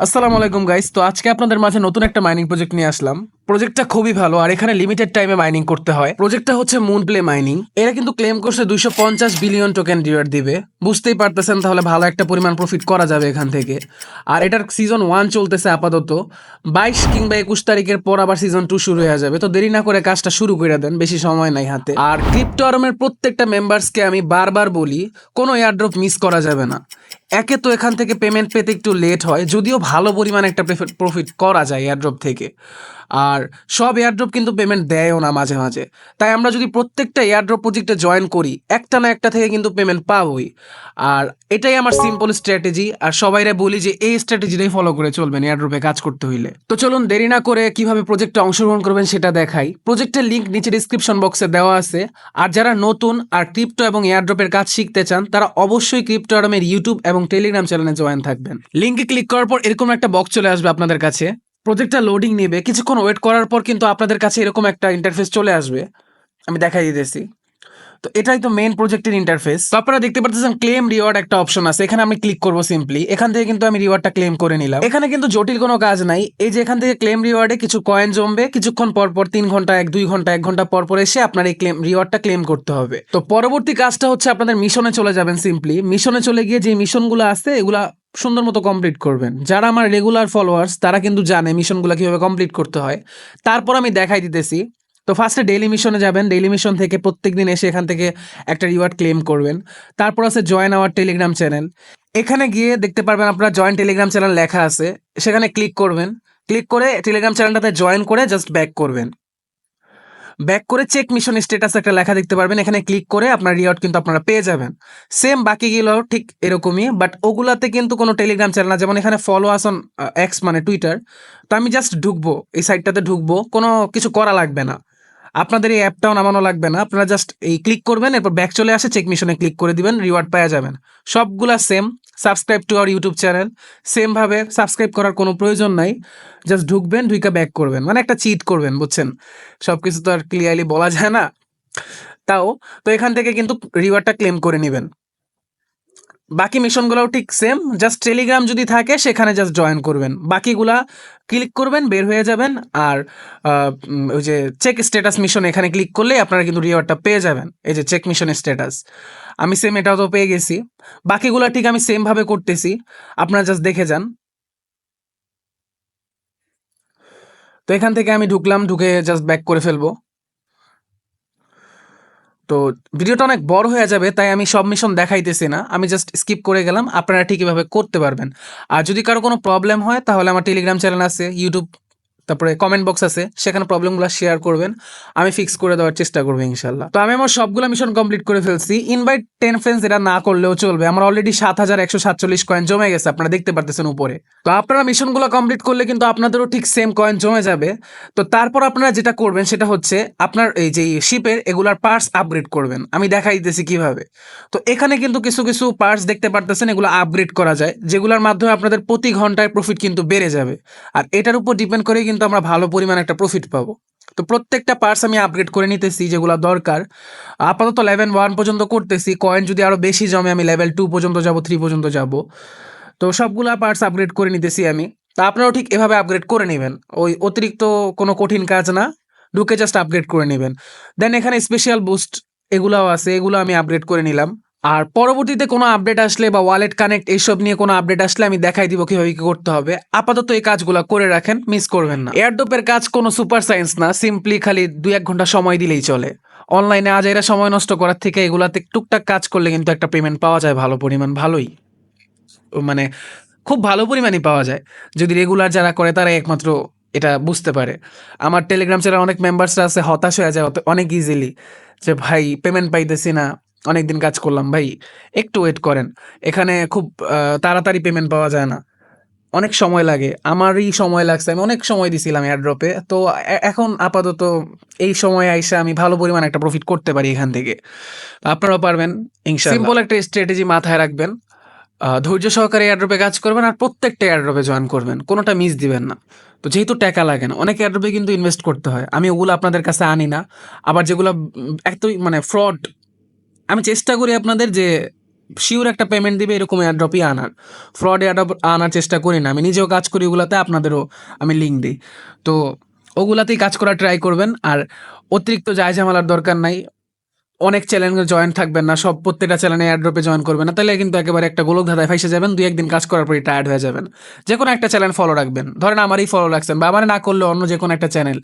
আসসালামু আলাইকুম গাইস তো আজকে আপনাদের মাঝে নতুন একটা মাইনিং প্রজেক্ট নিয়ে আসলাম। প্রজেক্টটা খুবই ভালো, আর এখানে লিমিটেড টাইমে মাইনিং করতে হয়। প্রজেক্টটা হচ্ছে মুন প্লে মাইনিং এরা কিন্তু ক্লেম করছে দুইশো পঞ্চাশ বিলিয়ন টোকেন রিওয়ার্ড দিবে। বুঝতেই পারতেছেন তাহলে ভালো একটা পরিমাণ প্রফিট করা যাবে এখান থেকে। আর এটার সিজন ওয়ান চলতেছে আপাতত। বাইশ কিংবা একুশ তারিখের পর আবার সিজন টু শুরু হয়ে যাবে। তো দেরি না করে কাজটা শুরু করে দেন, বেশি সময় নাই হাতে। আর ক্রিপ্টো আরমের প্রত্যেকটা মেম্বার্সকে আমি বারবার বলি, কোনো এয়ারড্রপ মিস করা যাবে না। একে তো এখান থেকে পেমেন্ট পেতে একটু লেট হয়, যদিও ভালো পরিমাণে একটা প্রফিট করা যায় এয়ারড্রপ থেকে। আর সব এয়ারড্রপ কিন্তু পেমেন্ট দেয়ও না মাঝে মাঝে। তাই আমরা যদি প্রত্যেকটা এয়ারড্রপ প্রজেক্টে জয়েন করি, একটা না একটা থেকে কিন্তু পেমেন্ট পাবোই। আর এটাই আমার সিম্পল স্ট্র্যাটেজি আর সবাইরে বলি যে এই স্ট্র্যাটেজিটাই ফলো করে চলবেন এয়ারড্রপে কাজ করতে হইলে। তো চলুন দেরি না করে কীভাবে প্রজেক্টে অংশগ্রহণ করবেন সেটা দেখাই। প্রজেক্টের লিঙ্ক নিচে ডিসক্রিপশন বক্সে দেওয়া আছে। আর যারা নতুন আর ক্রিপ্টো এবং এয়ারড্রপের কাজ শিখতে চান, তারা অবশ্যই ক্রিপ্টো আরামের ইউটিউব এবং টেলিগ্রাম চ্যানেলে জয়েন থাকবেন। লিঙ্কে ক্লিক করার পর এরকম একটা বক্স চলে আসবে আপনাদের কাছে। প্রজেক্টটা লোডিং নেবে। কিছুক্ষণ ওয়েট করার পর কিন্তু আপনাদের কাছে এরকম একটা ইন্টারফেস চলে আসবে। আমি দেখাই দিতেছি। তো এটাই তো মেইন প্রজেক্টের ইন্টারফেস তো আপনারা দেখতে পাচ্ছেন ক্লেম রিওয়ার্ড একটা অপশন আছে। এখানে আমি ক্লিক করব সিম্পলি এখান থেকে কিন্তু আমি রিওয়ার্ডটা ক্লেম করে নিলাম। এখানে কিন্তু জটিল কোনো কাজ নাই। এই যে এখান থেকে ক্লেম রিওয়ার্ডে কিছু কয়েন জমবে, কিছুক্ষণ পর পর তিন ঘণ্টা, এক, দুই ঘণ্টা, এক ঘণ্টা পর পর এসে আপনার এই ক্লেম রিওয়ার্ডটা ক্লেম করতে হবে। তো পরবর্তী কাজটা হচ্ছে আপনাদের মিশনে চলে যাবেন সিম্পলি মিশনে চলে গিয়ে যে মিশনগুলো আছে, এগুলা সুন্দর মতো কমপ্লিট করবেন। যারা আমার রেগুলার ফলোয়ার্স তারা কিন্তু জানে মিশনগুলো কীভাবে কমপ্লিট করতে হয়। তারপর আমি দেখাই দিতেছি। তো ফার্স্টে ডেইলি মিশনে যাবেন। ডেইলি মিশন থেকে প্রত্যেক দিন এসে এখান থেকে একটা রিওয়ার্ড ক্লেম করবেন। তারপর আছে জয়েন আওয়ার টেলিগ্রাম চ্যানেল এখানে গিয়ে দেখতে পারবেন আপনার জয়েন টেলিগ্রাম চ্যানেল লেখা আছে। সেখানে ক্লিক করবেন। ক্লিক করে টেলিগ্রাম চ্যানেলটাতে জয়েন করে জাস্ট ব্যাক করবেন। ব্যাক করে চেক মিশন স্ট্যাটাস একটা লেখা দেখতে পারবেন। এখানে ক্লিক করে আপনার রিওয়ার্ড কিন্তু আপনারা পেয়ে যাবেন। সেম বাকিগুলো ঠিক এরকমই। বাট ওগুলাতে কিন্তু কোনো টেলিগ্রাম চ্যানেল না। যেমন এখানে ফলো আসন এক্স মানে টুইটার তো আমি জাস্ট ঢুকবো, এই সাইটটাতে ঢুকবো। কোনো কিছু করা লাগবে না। আপনাদের এই অ্যাপটাও নামানো লাগবে না। আপনারা জাস্ট এই ক্লিক করবেন, এরপর ব্যাক চলে আসে চেক মিশনে ক্লিক করে দিবেন রিওয়ার্ড পাওয়া যাবেন সবগুলা same subscribe to our YouTube channel সেমভাবে সাবস্ক্রাইব করার কোনো প্রয়োজন নাই। জাস্ট ঢুকবেন, ঢুইকা ব্যাক করবেন। মানে একটা চিট করবেন, বুঝছেন? সব কিছু তো আর ক্লিয়ারলি বলা যায় না। তাও, তো এখান থেকে কিন্তু রিওয়ার্ডটা ক্লেম করে নেবেন। বাকি মিশনগুলোও ঠিক সেম জাস্ট টেলিগ্রাম যদি থাকে, সেখানে জাস্ট জয়েন করবেন। বাকিগুলা ক্লিক করবেন, বের হয়ে যাবেন, আর ওই যে চেক স্ট্যাটাস মিশন এখানে ক্লিক করলে আপনারা কিন্তু রিওয়ার্ডটা পেয়ে যাবেন। এই যে চেক মিশন স্ট্যাটাস আমি সেম এটাও তো পেয়ে গেছি। বাকিগুলা ঠিক আমি সেমভাবে করতেছি। আপনারা জাস্ট দেখে যান। তো এখান থেকে আমি ঢুকলাম, ঢুকে জাস্ট ব্যাক করে ফেলব। তো ভিডিওটা অনেক বড় হয়ে যাবে, তাই আমি সব মিশন দেখাইতেছি না। আমি জাস্ট স্কিপ করে গেলাম, আপনারা ঠিক এভাবে করতে পারবেন। আর যদি কারও কোনো প্রবলেম হয়, তাহলে আমার টেলিগ্রাম চ্যানেল আছে ইউটিউব তারপরে কমেন্ট বক্স আছে, সেখানে প্রবলেমগুলো শেয়ার করবেন। আমি ফিক্স করে দেওয়ার চেষ্টা করব ইনশাল্লাহ তো আমি আমার সবগুলো মিশন কমপ্লিট করে ফেলছি। ইনভাইট টেন ফ্রেন্ডস এটা না করলেও চলবে। আমার অলরেডি সাত হাজার একশো সাতচল্লিশ কয়েন জমে গেছে, আপনারা দেখতে পারতেছেন উপরে। তো আপনারা মিশনগুলো কমপ্লিট করলে কিন্তু আপনাদেরও ঠিক সেম কয়েন জমে যাবে। তো তারপর আপনারা যেটা করবেন, সেটা হচ্ছে আপনার এই যে শিপের এগুলার পার্টস আপগ্রেড করবেন। আমি দেখাই দিতেছি কীভাবে। তো এখানে কিন্তু কিছু কিছু পার্টস দেখতে পারতেছেন, এগুলো আপগ্রেড করা যায়, যেগুলোর মাধ্যমে আপনাদের প্রতি ঘন্টায় প্রফিট কিন্তু বেড়ে যাবে। আর এটার উপর ডিপেন্ড করে কিন্তু আমরা ভালো পরিমাণ একটা প্রফিট পাবো। তো প্রত্যেকটা পার্টস আমি আপগ্রেড করে নিতেছি যেগুলো দরকার। আপাতত লেভেল ওয়ান পর্যন্ত করতেছি কয়েন যদি আরও বেশি জমে, আমি লেভেল টু পর্যন্ত যাব থ্রি পর্যন্ত যাব। তো সবগুলা পার্টস আপগ্রেড করে নিতেছি আমি। তা আপনারাও ঠিক এভাবে আপগ্রেড করে নেবেন। ওই অতিরিক্ত কোনো কঠিন কাজ না, ঢুকে জাস্ট আপগ্রেড করে নেবেন। দেন এখানে স্পেশাল বুস্ট এগুলাও আছে, এগুলো আমি আপগ্রেড করে নিলাম। আর পরবর্তীতে কোনো আপডেট আসলে বা ওয়ালেট কানেক্ট এইসব নিয়ে কোনো আপডেট আসলে আমি দেখাই দিব কীভাবে কি করতে হবে। আপাতত এই কাজগুলো করে রাখেন মিস করবেন না। এয়ারডোপের কাজ কোনো সুপার সায়েন্স না সিম্পলি খালি দুই এক ঘণ্টা সময় দিলেই চলে। অনলাইনে আজ এরা সময় নষ্ট করার থেকে এগুলাতে টুকটাক কাজ করলে কিন্তু একটা পেমেন্ট পাওয়া যায় ভালো পরিমাণ, ভালোই। মানে খুব ভালো পরিমাণই পাওয়া যায়। যদি রেগুলার যারা করে তারা একমাত্র এটা বুঝতে পারে। আমার টেলিগ্রাম চ্যানেল অনেক মেম্বার্সরা আছে, হতাশ হয়ে যায় অনেক ইজিলি যে, ভাই পেমেন্ট পাইতেছি না। অনেক দিন কাজ করলাম, ভাই। একটু ওয়েট করেন। এখানে খুব তাড়াতাড়ি পেমেন্ট পাওয়া যায় না। অনেক সময় লাগে। আমারই সময় লাগছে। আমি অনেক সময় দিছিলাম এয়ারড্রপে তো এখন আপাতত এই সময় আইসে আমি ভালো পরিমাণ একটা প্রফিট করতে পারি এখান থেকে। আপনারাও পারবেন সিম্পল একটা স্ট্র্যাটেজি মাথায় রাখবেন। ধৈর্য সহকারে এয়ারড্রপে কাজ করবেন আর প্রত্যেকটা এয়ারড্রপে জয়েন করবেন। কোনোটা মিস দিবেন না। তো যেহেতু টাকা লাগে না, অনেক এয়ারড্রপে কিন্তু ইনভেস্ট করতে হয়। আমি ওগুলো আপনাদের কাছে আনি না। আবার যেগুলো একদমই মানে ফ্রড আমি চেষ্টা করি আপনাদের যে শিওর একটা পেমেন্ট দিবে, এরকম এয়ারড্রপই আনার। ফ্রড এয়ারড্রপ আনার চেষ্টা করি না। আমি নিজেও কাজ করি ওগুলাতে, আপনাদেরও আমি লিঙ্ক দিই। তো ওগুলাতেই কাজ করার ট্রাই করবেন। আর অতিরিক্ত যায় ঝামেলার দরকার নাই। অনেক চ্যানেলে জয়েন থাকবেন না। সব প্রত্যেকটা চ্যানেলে এয়ারড্রপে জয়েন করবেন না। তাহলে কিন্তু একেবারে একটা গোলক ধাঁধায় ফাইসে যাবেন। দুই একদিন কাজ করার পরে টায়ার্ড হয়ে যাবেন। যে কোনো একটা চ্যানেল ফলো রাখবেন। ধরেন আমারই ফলো রাখছেন, বা আমার না করলে অন্য যে কোনো একটা চ্যানেল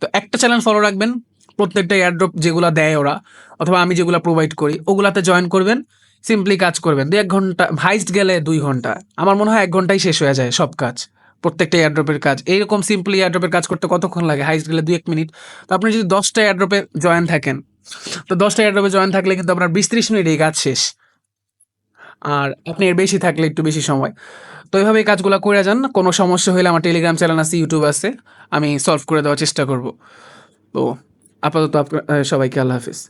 তো একটা চ্যানেল ফলো রাখবেন। প্রত্যেকটা এয়ারড্রপ যেগুলো দেয় ওরা, অথবা আমি যেগুলো প্রোভাইড করি, ওগুলাতে জয়েন করবেন সিম্পলি কাজ করবেন। দু এক ঘণ্টা হাইস্ট গেলে দুই ঘণ্টা। আমার মনে হয় এক ঘন্টায় শেষ হয়ে যায় সব কাজ, প্রত্যেকটা এয়ারড্রপের কাজ। এইরকম সিম্পলি এয়ারড্রপের কাজ করতে কতক্ষণ লাগে? হাইস্ট গেলে দুই এক মিনিট। তো আপনি যদি দশটা এয়ারড্রপে জয়েন থাকেন, তো দশটা এয়ারড্রপে জয়েন থাকলে কিন্তু আপনার বিশ ত্রিশ মিনিট এই কাজ শেষ। আর আপনি এর বেশি থাকলে একটু বেশি সময়। তো এইভাবে এই কাজগুলো করে যান, কোনো সমস্যা হলে আমার টেলিগ্রাম চ্যানেল আছে ইউটিউব আছে, আমি সলভ করে দেওয়ার চেষ্টা করব। তো আপাতত আপনার সবাইকে আল্লাহ হাফিজ।